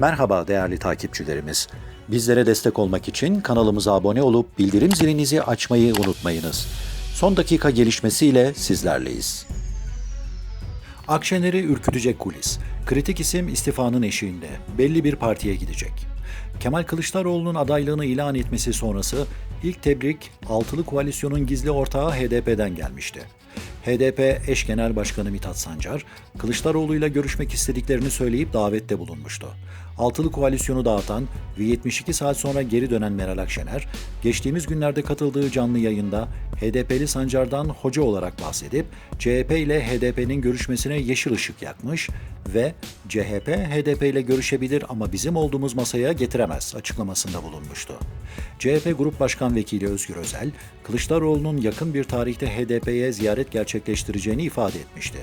Merhaba değerli takipçilerimiz. Bizlere destek olmak için kanalımıza abone olup bildirim zilinizi açmayı unutmayınız. Son dakika gelişmesiyle sizlerleyiz. Akşener'i ürkütecek kulis. Kritik isim istifanın eşiğinde. Belli bir partiye gidecek. Kemal Kılıçdaroğlu'nun adaylığını ilan etmesi sonrası ilk tebrik Altılı Koalisyon'un gizli ortağı HDP'den gelmişti. HDP eş genel başkanı Mithat Sancar, Kılıçdaroğlu ile görüşmek istediklerini söyleyip davette bulunmuştu. Altılı koalisyonu dağıtan ve 72 saat sonra geri dönen Meral Akşener, geçtiğimiz günlerde katıldığı canlı yayında HDP'li Sancar'dan hoca olarak bahsedip CHP ile HDP'nin görüşmesine yeşil ışık yakmış ve CHP HDP ile görüşebilir ama bizim olduğumuz masaya getiremez açıklamasında bulunmuştu. CHP Grup Başkan Vekili Özgür Özel, Kılıçdaroğlu'nun yakın bir tarihte HDP'ye ziyaret gerçekleştireceğini ifade etmişti.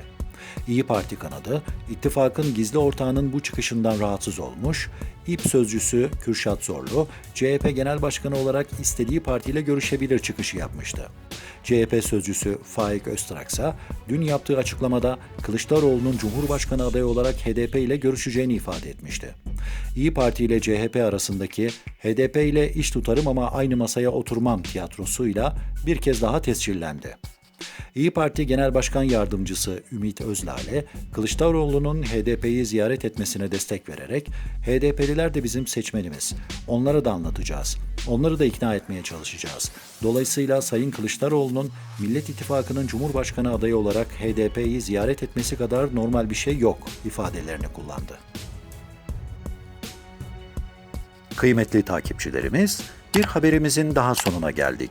İyi Parti kanadı, ittifakın gizli ortağının bu çıkışından rahatsız olmuş, İP sözcüsü Kürşat Zorlu, CHP Genel Başkanı olarak istediği partiyle görüşebilir çıkışı yapmıştı. CHP sözcüsü Faik Öztrak ise dün yaptığı açıklamada Kılıçdaroğlu'nun Cumhurbaşkanı adayı olarak HDP ile görüşeceğini ifade etmişti. İyi Parti ile CHP arasındaki HDP ile iş tutarım ama aynı masaya oturmam tiyatrosuyla bir kez daha tescillendi. İyi Parti Genel Başkan Yardımcısı Ümit Özlale, Kılıçdaroğlu'nun HDP'yi ziyaret etmesine destek vererek, HDP'liler de bizim seçmenimiz. Onlara da anlatacağız. Onları da ikna etmeye çalışacağız. Dolayısıyla Sayın Kılıçdaroğlu'nun Millet İttifakı'nın Cumhurbaşkanı adayı olarak HDP'yi ziyaret etmesi kadar normal bir şey yok ifadelerini kullandı. Kıymetli takipçilerimiz, bir haberimizin daha sonuna geldik.